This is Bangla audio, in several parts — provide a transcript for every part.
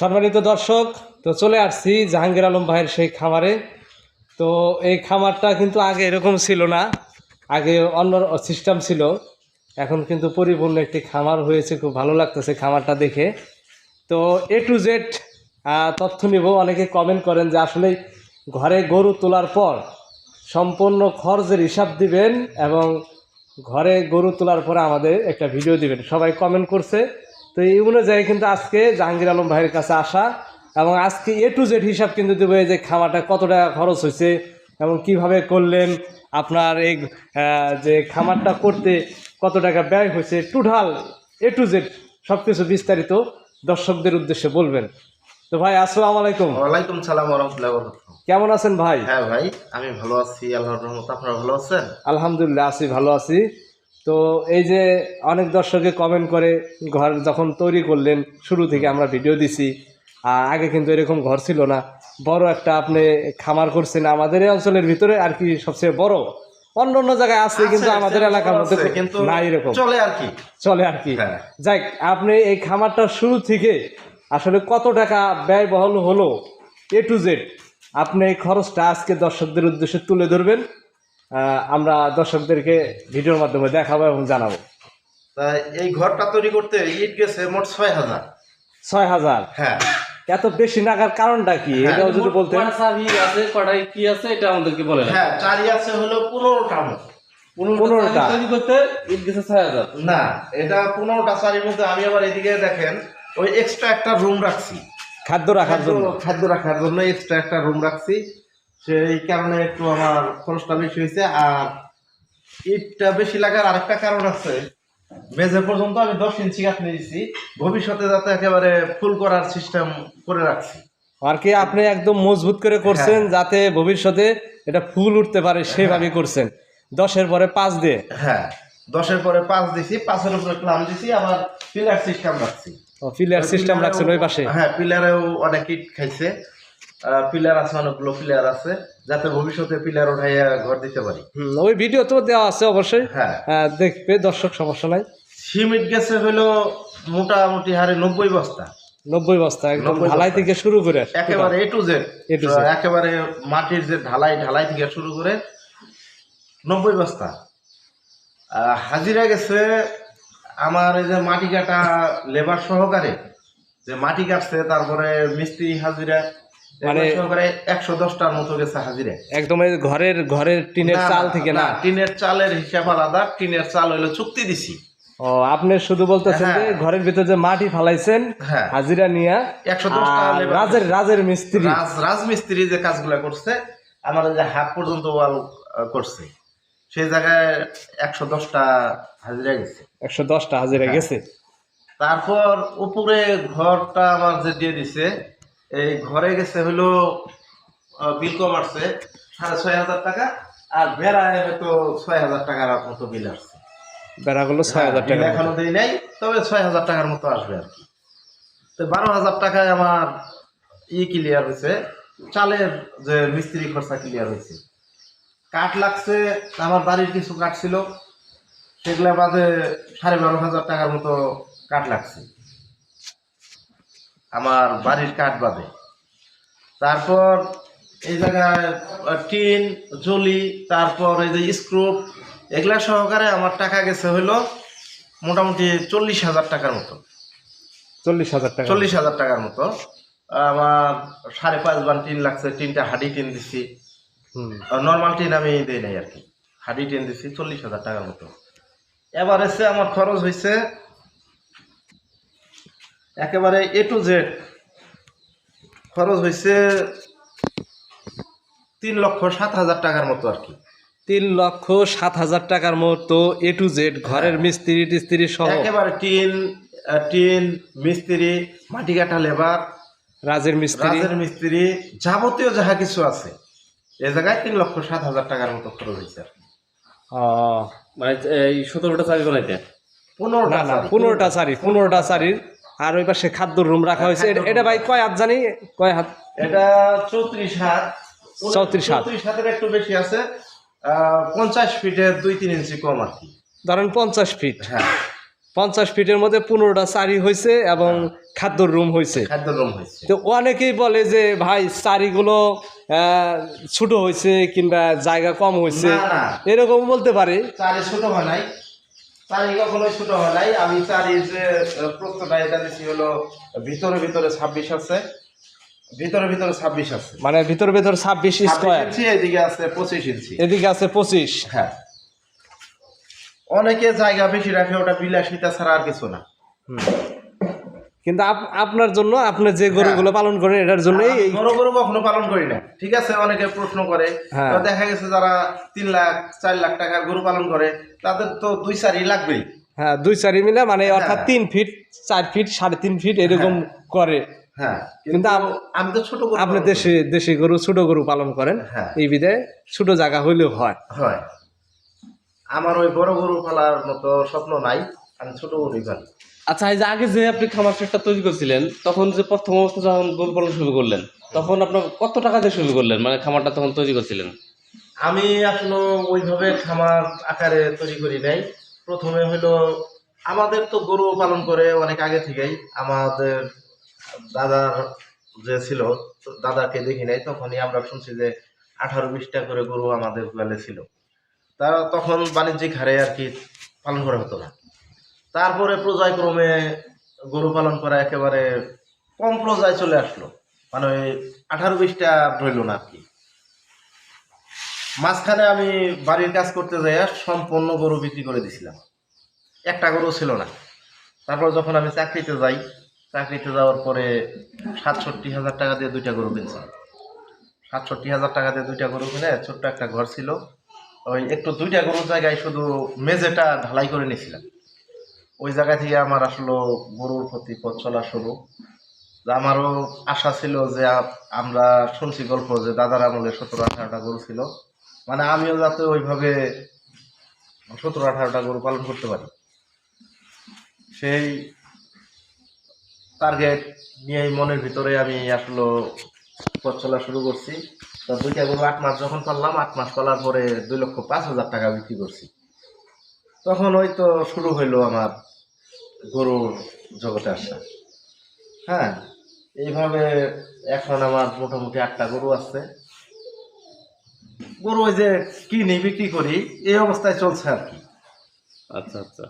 সম্মানিত দর্শক, তো চলে আসছি জাহাঙ্গীর আলম ভাইয়ের সেই খামারে। তো এই খামারটা কিন্তু আগে এরকম ছিল না, আগে অন্য সিস্টেম ছিল। এখন কিন্তু পরিপূর্ণ একটি খামার হয়েছে, খুব ভালো লাগতেছে খামারটা দেখে। তো এ টু জেড তথ্য নিব। অনেকে কমেন্ট করেন যে আসলে ঘরে গরু তোলার পর সম্পূর্ণ খরচের হিসাব দিবেন এবং ঘরে গরু তোলার পরে আমাদের একটা ভিডিও দিবেন। সবাই কমেন্ট করছে। তো এই অনুযায়ী কিন্তু আজকে জাহাঙ্গীর আলম ভাইয়ের কাছে আসা এবং আজকে এ টু জেড হিসাব কিন্তু দেবো এই যে খামারটা কত টাকা খরচ হয়েছে এবং কীভাবে করলেন আপনার এই যে খামারটা করতে কত টাকা ব্যয় হয়েছে টোটাল এ টু জেড সব কিছু বিস্তারিত দর্শকদের উদ্দেশ্যে বলবেন। তো ভাই আসসালাম আলাইকুম। ওয়ালাইকুম সালাম কেমন আছেন ভাই? হ্যাঁ ভাই আমি ভালো আছি আল্লাহর রহমত। আপনারা ভালো আছেন? আলহামদুলিল্লাহ আছি ভালো আছি। তো এই যে অনেক দর্শকে কমেন্ট করে ঘর যখন তৈরি করলেন শুরু থেকে আমরা ভিডিও দিছি আর আগে কিন্তু এরকম ঘর ছিল না। বড় একটা আপনি খামার করছেন আমাদের এই অঞ্চলের ভিতরে আর কি সবচেয়ে বড়। অন্য অন্য জায়গায় আছে কিন্তু আমাদের আছে, এলাকার মধ্যে না এরকম। চলে আর কি। চলে আর কি। হ্যাঁ। যাই আপনি এই খামারটা শুরু থেকে আসলে কত টাকা ব্যয়বহল হলো এ টু জেড? আপনি এই খরচটা আজকে দর্শকদের উদ্দেশ্যে তুলে ধরবেন। আমরা দর্শকদেরকে ভিডিওর মাধ্যমে দেখাবো এবং জানাব। তাই এই ঘরটা তৈরি করতে ইট গেছে মোট ছয় হাজার। ছয় হাজার? হ্যাঁ। এত বেশি নাগার কারণটা কি? হ্যাঁ, এটাও যদি কয়টা চাবি আছে কটাই কি আছে এটা আমাদেরকে বলে হ্যাঁ চারি আছে হলো পনেরোটা মতো পনেরোটা। তৈরি করতে ইট গেছে ছয় হাজার। না এটা পনেরোটা চারির মধ্যে আমি আবার এদিকে দেখেন ওই এক্সট্রা একটা রুম রাখছি। খাদ্য রাখার জন্য। খাদ্য রাখার জন্য এক্সট্রা একটা রুম রাখছি। সেই কারণে একটু আমার খরচটা বেশি হয়েছে আর ইটটা বেশি লাগার আরেকটা কারণ আছে। মেঝে পর্যন্ত আমি দশ ইঞ্চি গাছ নিয়েছি ভবিষ্যতে যাতে একেবারে ফুল করার সিস্টেম করে রাখছি। আর কি আপনি একদম মজবুত করে করছেন যাতে ভবিষ্যতে এটা ফুল উঠতে পারে সেভাবে করছেন। দশের পরে পাঁচ দিয়ে? হ্যাঁ দশের পরে পাঁচ দিছি পাঁচের উপরে প্লাম দিছি আবার পিলার সিস্টেম রাখছি। ফিলিয়ার সিস্টেম রাখছেন ওই পাশে? হ্যাঁ পিলারেও অনেক ইট খাইছে। পিলার আছে অনেকগুলো পিলার আছে যাতে ভবিষ্যতে পিলার উঠাইয়া ঘর দিতে পারি। ওই ভিডিও তো দেওয়া আছে অবশ্যই। হ্যাঁ। আহ, দেখবে দর্শক সমস্যা নাই। সিমেন্ট গেছে হলো মোটামুটি হারে নব্বই বস্তা। নব্বই বস্তা একদম ঢালাই থেকে শুরু করে একেবারে এ টু জেড। একেবারে মাটির যে ঢালাই ঢালাই থেকে শুরু করে নব্বই বস্তা। হাজিরা গেছে আমার এই যে মাটি কাটা লেবার সহকারে। যে মাটি কাটছে তারপরে মিস্ত্রি হাজিরা। মানে- একশো দশটার মতো গেছে হাজিরা। একদম ঘরের ঘরের টিনের চাল থেকে না টিনের চালের হিসাব আলাদা টিনের চাল হইল চুক্তি দিছি। ও আপনি শুধু বলতেছেন যে হ্যাঁ। ঘরের ভিতরে যে মাটি ফালাইছেন হ্যাঁ। হাজিরা নিয়ে একশো দশটা রাজের রাজের মিস্ত্রি। রাজ রাজমিস্ত্রি যে কাজগুলো করছে আমার যে হাফ পর্যন্ত ওয়াল করছে। সেই জায়গায় একশো দশটা হাজিরা গেছে। একশো দশটা হাজিরা হ্যাঁ। গেছে। তারপর উপরে ঘরটা আমার যে দিয়ে দিছে এই ঘরে গেছে হলো বিল কম আসছে সাড়ে ছয় হাজার টাকা আর বেড়ায় হয়তো ছয় হাজার টাকার মতো বিল আসছে। বেড়াগুলো ছয় হাজার টাকা এখনও দেই নাই তবে ছয় হাজার টাকার মতো আসবে আর কি। তো বারো হাজার টাকায় আমার ই ক্লিয়ার হয়েছে চালের যে মিস্ত্রি খরচা ক্লিয়ার হয়েছে। কাঠ লাগছে আমার বাড়ির কিছু কাঠ ছিল সেগুলো বাদে সাড়ে বারো হাজার টাকার মতো কাঠ লাগছে। আমার বাড়ির কাঠ বাদে তারপর এই জায়গায় টিন জলি তারপর এই যে স্ক্রুপ এগুলা সহকারে আমার টাকা গেছে হইল মোটামুটি চল্লিশ হাজার টাকার মতো। চল্লিশ হাজার টাকা চল্লিশ হাজার টাকার মতো। আমার সাড়ে পাঁচ বান টিন লাগছে তিনটা হাডি টিন দিছি। নর্মাল টিন আমি দিই নাই আর কি। হাডি টিন দিছি চল্লিশ হাজার টাকার মতো। এবার এসে আমার খরচ হয়েছে একেবারে এ টু জেড খরচ হয়েছে তিন লক্ষ সাত হাজার টাকার মতো আর কি। তিন লক্ষ সাত হাজার টাকার মতো এ টু জেড ঘরের মিস্ত্রি টিস্ত্রি সহ। একেবারে টিন টিন মিস্ত্রি মাটি কাটা লেবার রাজের মিস্ত্রি। রাজের মিস্ত্রি যাবতীয় যাহা কিছু আছে এ জায়গায় তিন লক্ষ সাত হাজার টাকার মতো খরচ হয়েছে আর মানে এই সতেরোটা চাবি বানাইতে? পনেরোটা পনেরোটা চারি পনেরোটা চারির আর ওই পাশে খাদ্য রুম রাখা হয়েছে। এটা- এটা ভাই কয় হাত জানি? কয় হাত? এটা চৌত্রিশ হাত। চৌত্রিশ হাত। চৌত্রিশ হাতের একটু বেশি আছে। পঞ্চাশ ফিটের দুই তিন ইঞ্চি কম আর কি। ধরেন পঞ্চাশ ফিট। হ্যাঁ। পঞ্চাশ ফিটের মধ্যে পনেরোটা চারি হয়েছে এবং খাদ্যর রুম হয়েছে। খাদ্য রুম হয়েছে। তো অনেকেই বলে যে ভাই চারিগুলো ছোট হয়েছে কিংবা জায়গা কম হয়েছে। এরকম বলতে পারে। চারি ছোট হয় নাই। চারি কখনোই ছোট হয় নাই। আমি চারির যে প্রশ্নটা এটা দিচ্ছি হলো ভিতরে ভিতরে ছাব্বিশ আছে ভিতরে ভিতরে ছাব্বিশ আছে। মানে ভিতরে ভিতরে ছাব্বিশ স্কোয়ার এদিকে আছে পঁচিশ ইঞ্চি। এদিকে আছে পঁচিশ। হ্যাঁ। অনেকে জায়গা বেশি রাখে ওটা বিলাসিতা ছাড়া আর কিছু না। কিন্তু আপ- আপনার জন্য আপনি যে গরুগুলো পালন করেন এটার জন্য এই বড় গরু কখনো পালন করি না ঠিক আছে অনেকে প্রশ্ন করে। হ্যাঁ। দেখা গেছে যারা তিন লাখ চার লাখ টাকা গরু পালন করে তাদের তো দুই চারই লাগবেই। হ্যাঁ দুই চারি মিলে মানে অর্থাৎ হ্যাঁ। তিন ফিট চার ফিট সাড়ে তিন ফিট এরকম করে। হ্যাঁ কিন্তু আমি তো ছোট গরু আপনি দেশি দেশি গরু ছোট গরু পালন করেন হ্যাঁ। এই বিধে ছোট জায়গা হইলেও হয়। হয়। আমার ওই বড় গরু পালার মতো স্বপ্ন নাই আমি ছোট গরুই পালি। আচ্ছা এই যে আগে যে আপনি খামার সেটটা তৈরি করছিলেন, তখন যে প্রথম অবস্থা যখন গরু পালন শুরু করলেন, তখন আপনার কত টাকা দিয়ে শুরু করলেন? মানে খামারটা তখন তৈরি করছিলেন? আমি আসলে ওইভাবে খামার আকারে তৈরি করি নাই। প্রথমে হলো, আমাদের তো গরু পালন করে অনেক আগে থেকেই। আমাদের দাদার যে ছিল দাদাকে দেখি নাই, তখনই আমরা শুনছি যে আঠারো বিশটা করে গরু আমাদের গোয়ালে ছিল। তা তখন বাণিজ্যিক হারে আর কি পালন করা হতো না। তারপরে পর্যায়ক্রমে গরু পালন করা একেবারে কম পর্যায়ে চলে আসলো। মানে ওই আঠারো বিশটা রইল না আর কি মাঝখানে আমি বাড়ির কাজ করতে যাই সম্পূর্ণ গরু বিক্রি করে দিছিলাম। একটা গরু ছিল না। তারপর যখন আমি চাকরিতে যাই, চাকরিতে যাওয়ার পরে সাতষট্টি হাজার টাকা দিয়ে দুইটা গরু কিনছি সাতষট্টি হাজার টাকা দিয়ে দুইটা গরু কিনে ছোট্ট একটা ঘর ছিল। ওই একটু দুইটা গরুর জায়গায় শুধু মেঝেটা ঢালাই করে নিয়েছিলাম। ওই জায়গা থেকে আমার আসলে গরুর প্রতি পথ চলা শুরু। আমারও আশা ছিল যে আমরা শুনছি গল্প যে দাদার আমলে সতেরো, আঠারোটা গরু ছিল। মানে আমিও যাতে ওইভাবে সতেরো, আঠারোটা গরু পালন করতে পারি। সেই টার্গেট নিয়ে মনের ভিতরে আমি আসলে পথ চলা শুরু করছি। তো দুইটা গরু আট মাস যখন পারলাম আট মাস পালার পরে দুই লক্ষ পাঁচ হাজার টাকা বিক্রি করছি। তখন ওই তো শুরু হইল আমার গরুর জগতে আসা। হ্যাঁ এইভাবে এখন আমার মোটামুটি আটটা গরু আছে। গরু ওই যে কিনি বিক্রি করি এই অবস্থায় চলছে আর কি। আচ্ছা আচ্ছা।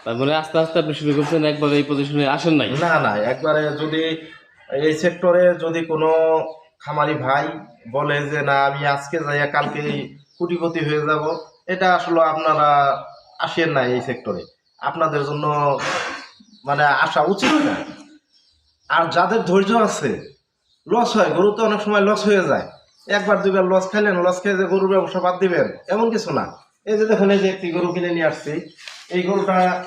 তারপরে আস্তে আস্তে আপনি শুরু করছেন একবার এই পজিশনে আসেন নাই? না না একবারে যদি এই সেক্টরে যদি কোনো খামারি ভাই বলে যে না আমি আজকে যাইয়া কালকে কোটিপতি হয়ে যাব এটা আসলে আপনারা আসেন না এই সেক্টরে আপনাদের জন্য মানে আসা উচিত না। আর যাদের ধৈর্য আছে লস হয়, গরু তো অনেক সময় লস হয়ে যায়। একবার, দুইবার লস খাইলেন লস খেয়ে যে গরুর ব্যবসা বাদ দিবেন, এমন কিছু না। এই যে দেখুন, এই যে একটি গরু কিনে নিয়ে আসছি, এই গরুটা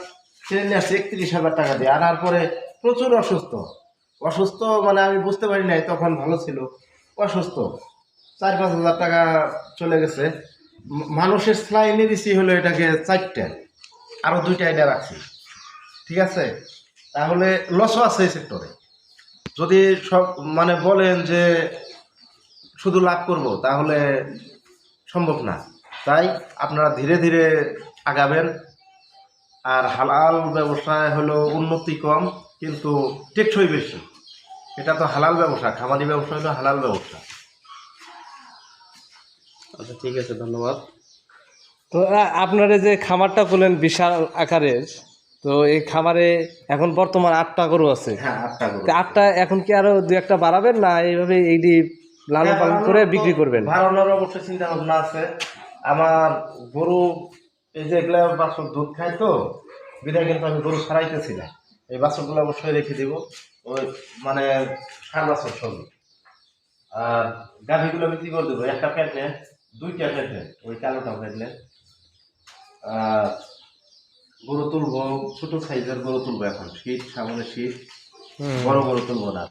কিনে নিয়ে আসছি একত্রিশ হাজার টাকা দিয়ে। আনার পরে প্রচুর অসুস্থ। অসুস্থ মানে আমি বুঝতে পারি নাই, তখন ভালো ছিল। অসুস্থ। চার পাঁচ হাজার টাকা চলে গেছে। মানুষের স্লাইনে দিছি হলো এটাকে চারটে। আরও দুইটা এটা রাখছি। ঠিক আছে? তাহলে লসও আছে এই সেক্টরে যদি সব মানে বলেন যে শুধু লাভ করব, তাহলে সম্ভব না। তাই আপনারা ধীরে ধীরে আগাবেন। আর হালাল ব্যবসায় হলো উন্নতি কম, কিন্তু টেকসই বেশি। এটা তো হালাল ব্যবসা, খামারি ব্যবসা হলো হালাল ব্যবসা। আচ্ছা ঠিক আছে, ধন্যবাদ। তো আপনারা যে খামারটা করলেন বিশাল আকারের তো এই খামারে এখন বর্তমান আটটা গরু আছে। হ্যাঁ আটটা গরু তো আটটা এখন কি আরও দু একটা বাড়াবেন না এইভাবে এইটি লালন পালন করে বিক্রি করবেন? বাড়ানোর অবশ্যই চিন্তা ভাবনা আছে। আমার গরু এই যে এগুলা বাছর দুধ খায় তো বিধায় কিন্তু আমি গরু ছাড়াইতেছি না। এই বাছরগুলো অবশ্যই রেখে দিব। ওই মানে সার বাছর সবই। আর গাভীগুলো বিক্রি করে দেবো? একটা প্যাকেট দুইটা প্যাকেট ওই কালোটা প্যাকেট। গরু তুলবো ছোট সাইজের গরু তুলবো এখন শীত সামনে শীত। বড় গরু তুলবো না